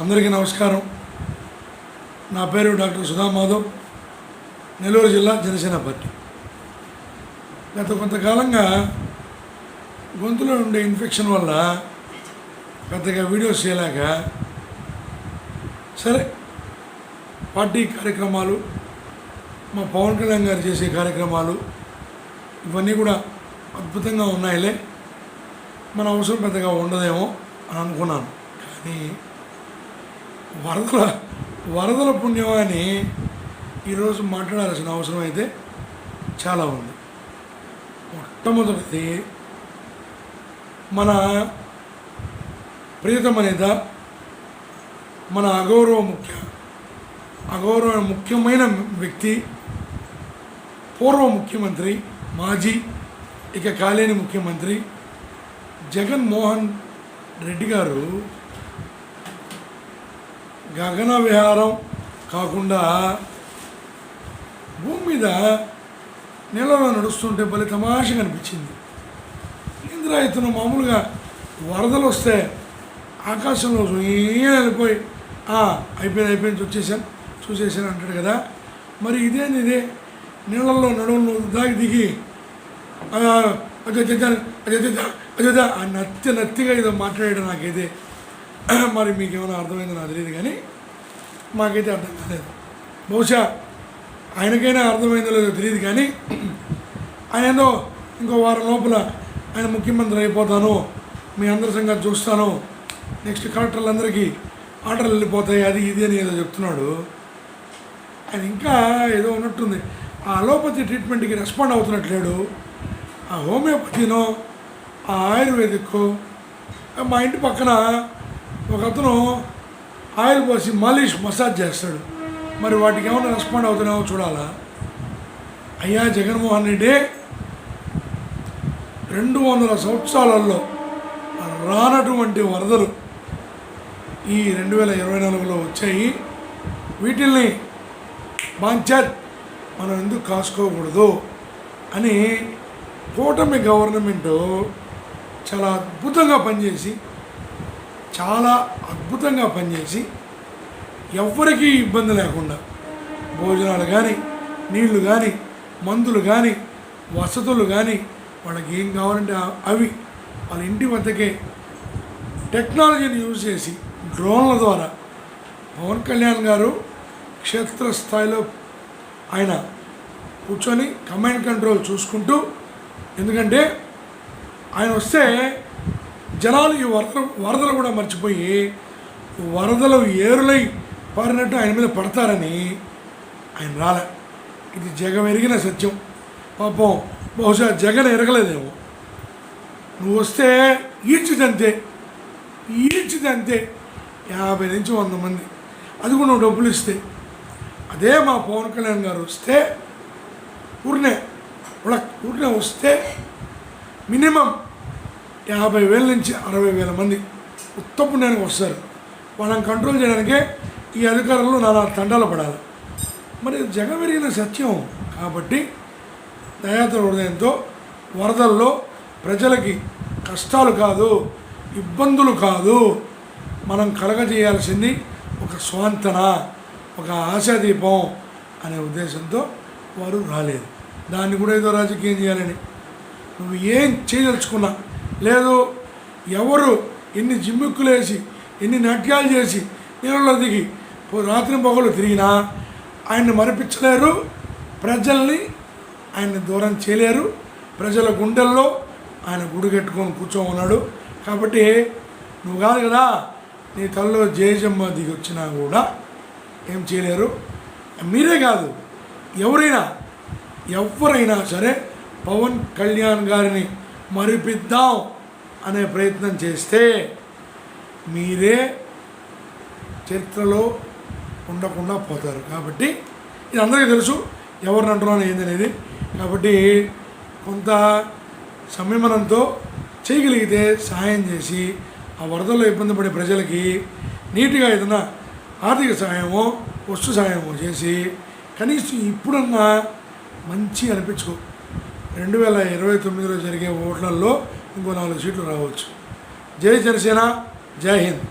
అందరికీ నమస్కారం. నా పేరు డాక్టర్ సుధా మాధవ్. నెల్లూరు జిల్లా జనసేన పార్టీ. గత కొంతకాలంగా గొంతులో ఉండే ఇన్ఫెక్షన్ వల్ల పెద్దగా వీడియోస్ చేయలేక సరే పార్టీ కార్యక్రమాలు మా పవన్ కళ్యాణ్ గారు చేసే కార్యక్రమాలు ఇవన్నీ కూడా అద్భుతంగా ఉన్నాయిలే. మన అవసరం పెద్దగా ఉండదేమో అని అనుకున్నాను. కానీ వరదల వరదల పుణ్యమాని ఈరోజు మాట్లాడాల్సిన అవసరం అయితే చాలా ఉంది. మొట్టమొదటిది మన ప్రియతమ నేత మన అగౌరవ ముఖ్య అగౌరవ ముఖ్యమైన వ్యక్తి పూర్వ ముఖ్యమంత్రి మాజీ ఇక కాలేని ముఖ్యమంత్రి జగన్మోహన్ రెడ్డి గారు గగన విహారం కాకుండా భూమి మీద నీళ్ళలో నడుస్తుంటే భలే తమాషగా అనిపించింది. ఇందిరా ఇతను మామూలుగా వరదలు వస్తే ఆకాశంలో ఈయన వెళ్ళిపోయి అయిపోయింది అయిపోయింది వచ్చేసాను చూసేసాను అంటాడు కదా. మరి ఇదేంది ఇదే? నీళ్ళల్లో నడువులు దాగి దిగి "ఆ, అజొజ్జ, అజొజ్జ, ఆ నత్తి నత్తిగా ఏదో మాట్లాడాడు నాకైతే. మరి మీకు ఏమైనా అర్థమైందో నాకు తెలియదు కానీ మాకైతే అర్థం కాలేదు. బహుశా ఆయనకైనా అర్థమైందో లేదో తెలియదు కానీ ఆయనలో ఇంకో వారం లోపల ఆయన ముఖ్యమంత్రి అయిపోతాను మీ అందరి సంగతి చూస్తాను నెక్స్ట్ కలెక్టర్లందరికీ ఆర్డర్లు వెళ్ళిపోతాయి అది ఇది అని ఏదో చెప్తున్నాడు. ఆయన ఇంకా ఏదో ఉన్నట్టుంది. ఆ అలోపతి ట్రీట్మెంట్కి రెస్పాండ్ అవుతున్నట్లేడు. ఆ హోమియోపతినో ఆ ఆయుర్వేదిక్ మా ఇంటి పక్కన ఒక అతను ఆయిల్ పోసి మాలిష్ మసాజ్ చేస్తాడు. మరి వాటికి ఏమైనా రెస్పాండ్ అవుతున్నామో చూడాలా? అయ్యా జగన్మోహన్ రెడ్డి రెండు వందల సంవత్సరాలలో రానటువంటి వరదలు ఈ రెండు వేల ఇరవై నాలుగులో వచ్చాయి. వీటిల్ని బాంచర్ మనం ఎందుకు కాసుకోకూడదు అని కూటమి గవర్నమెంటు చాలా అద్భుతంగా పనిచేసి చాలా అద్భుతంగా పనిచేసి ఎవ్వరికీ ఇబ్బంది లేకుండా భోజనాలు కానీ నీళ్ళు కానీ మందులు కానీ వసతులు కానీ వాళ్ళకి ఏం కావాలంటే అవి వాళ్ళ ఇంటి వద్దకే టెక్నాలజీని యూజ్ చేసి డ్రోన్ల ద్వారా పవన్ కళ్యాణ్ గారు క్షేత్రస్థాయిలో ఆయన కూర్చొని కమాండ్ కంట్రోల్ చూసుకుంటూ ఎందుకంటే ఆయన వస్తే జనాలు ఈ వరదలు వరదలు కూడా మర్చిపోయి వరదలు ఏరులై పారినట్టు ఆయన మీద పడతారని ఆయన రాలే. ఇది జగం ఎరిగిన సత్యం. పాపం బహుశా జగన్ ఎరగలేదేమో. నువ్వు వస్తే ఈడ్చిదంతే ఈడ్చిదంతే యాభై నుంచి వంద మంది. అది కూడా నువ్వు డబ్బులు ఇస్తే. అదే మా పవన్ కళ్యాణ్ గారు వస్తే ఊరినే ఉడ ఊరినే వస్తే మినిమం యాభై వేల నుంచి అరవై వేల మంది ఉత్తపుణ్యానికి వస్తారు. వాళ్ళని కంట్రోల్ చేయడానికే ఈ అధికారులు నానా తండాలు పడాలి. మరి జగం విరిగిన సత్యం కాబట్టి దయాత్ర హృదయంతో వరదల్లో ప్రజలకి కష్టాలు కాదు ఇబ్బందులు కాదు మనం కలగజేయాల్సింది ఒక స్వాంతన ఒక ఆశాదీపం అనే ఉద్దేశంతో వారు రాలేదు. దాన్ని కూడా ఏదో రాజకీయం చేయాలని. నువ్వు ఏం చేయదలుచుకున్నా లేదు ఎవరు ఎన్ని జిమ్మిక్కులు వేసి ఎన్ని నాట్యాలు చేసి నీళ్ళలో దిగి పో- రాత్రి పొగలు తిరిగినా ఆయన్ని మరిపించలేరు ప్రజల్ని ఆయన్ని దూరం చేయలేరు ప్రజల గుండెల్లో ఆయన గుడి కట్టుకొని కూర్చొని ఉన్నాడు. కాబట్టి నువ్వు కాదు కదా నీ తల్లో జయజమ్మ దిగి వచ్చినా కూడా ఏం చేయలేరు. మీరే కాదు ఎవరైనా ఎవరైనా సరే పవన్ కళ్యాణ్ గారిని మరిపిద్దాం. అనే ప్రయత్నం చేస్తే మీరే చరిత్రలో ఉండకుండా పోతారు. కాబట్టి ఇది అందరికీ తెలుసు ఎవరిని అంటున్నాను ఏందనేది కాబట్టి కొంత సంయమనంతో చేయగలిగితే సహాయం చేసి ఆ వరదల్లో ఇబ్బంది పడే ప్రజలకి నీట్గా ఏదైనా ఆర్థిక సహాయమో వస్తు సహాయమో చేసి కనీసం ఇప్పుడన్నా మంచి అనిపించుకో. రెండు వేల ఇరవై తొమ్మిదిలో జరిగే ఓట్లలో ఇంకో నాలుగు సీట్లు రావచ్చు. జై జనసేన జై హింద్.